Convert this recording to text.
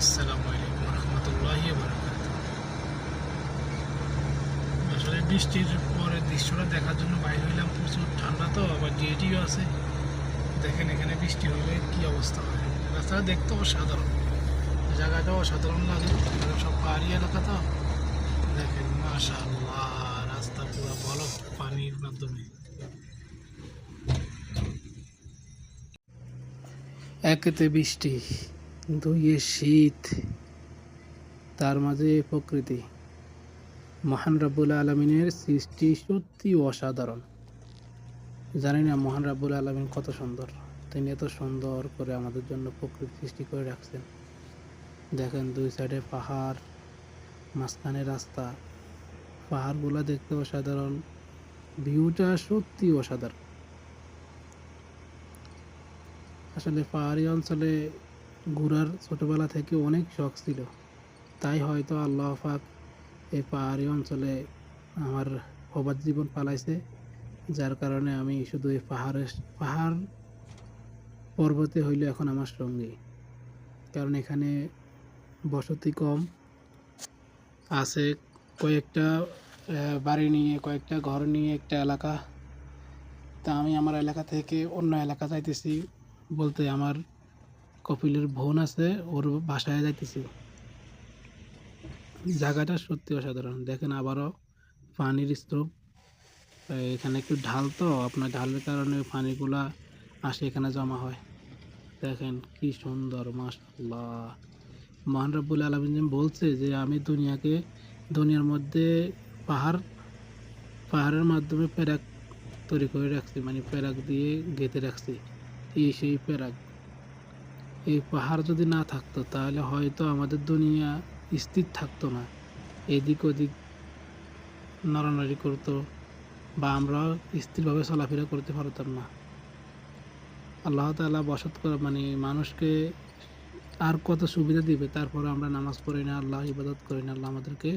আসসালামু আলাইকুম রহমতুল্লাহি আসলে বৃষ্টির পরে দৃশ্যটা দেখার জন্য বাইরে হইলাম, প্রচুর ঠান্ডা তো, আবার ডিএটিও আছে। দেখেন এখানে বৃষ্টি হলে কি অবস্থা হয়। রাস্তাটা দেখতে অসাধারণ। জায়গাটাও অসাধারণ লাগে সব পাহাড়ি এলাকা তো। দেখেন, মাশাআল্লাহ, রাস্তা পুরো বরফ পানির মাধ্যমে। একেতে বৃষ্টি। দুইয়ে শীত তার মাঝে প্রকৃতি। মহান রাব্বুল আলমিনের সৃষ্টি সত্যি অসাধারণ। জানি না মহান রাব্বুল আলমিন কত সুন্দর। তিনি এত সুন্দর করে আমাদের জন্য প্রকৃতি সৃষ্টি করে রাখছেন। দেখেন দুই সাইডে পাহাড়, মাঝখানে রাস্তা। পাহাড়গুলো দেখতে অসাধারণ, ভিউটা সত্যি অসাধারণ। আসলে পাহাড়ি অঞ্চলে ঘোরার ছোটোবেলা থেকে অনেক শখ ছিল। তাই হয়তো আল্লাহ পাক এই পাহাড়ি অঞ্চলে আমার প্রবাদ জীবন পালাইছে, যার কারণে আমি শুধু এই পাহাড়ে পাহাড় পর্বতে হইলে এখন আমার সঙ্গী। কারণ এখানে বসতি কম, আছে কয়েকটা বাড়ি নিয়ে, কয়েকটা ঘর নিয়ে, একটা এলাকা। তা আমি আমার এলাকা থেকে অন্য এলাকা যাইতেছি বলতে আমার কপিলের বোন আছে, ওর বাসায় যাইতেছি। জায়গাটা সত্যি অসাধারণ। দেখেন আবারও পানির স্তূপ। এখানে একটু ঢাল তো, আপনার ঢালের কারণে পানিগুলা আসে, এখানে জমা হয়। দেখেন কি সুন্দর মাশাল্লাহ মহান রব্বুল আলমিন বলছে যে, আমি দুনিয়াকে, দুনিয়ার মধ্যে পাহাড়, পাহাড়ের মাধ্যমে প্যারাক তৈরি করে রাখছি মানে প্যারাক দিয়ে গেঁথে রাখছি। এই সেই প্যারাক এই পাহাড় যদি না থাকতো, তাহলে হয়তো আমাদের দুনিয়া স্থির থাকতো না। এদিক ওদিক নড়ানড়ি করতো বা আমরা স্থিরভাবে চলাফেরা করতে পারতাম না। আল্লাহ তাআলা বসত করে মানে মানুষকে আর কত সুবিধা দিবে, তারপরে আমরা নামাজ পড়ি না, আল্লাহ ইবাদত করি না, আল্লাহ আমাদেরকে